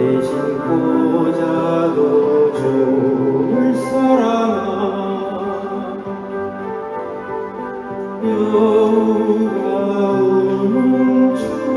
대신 보자도 죽을 사람아. 여우가 우는 주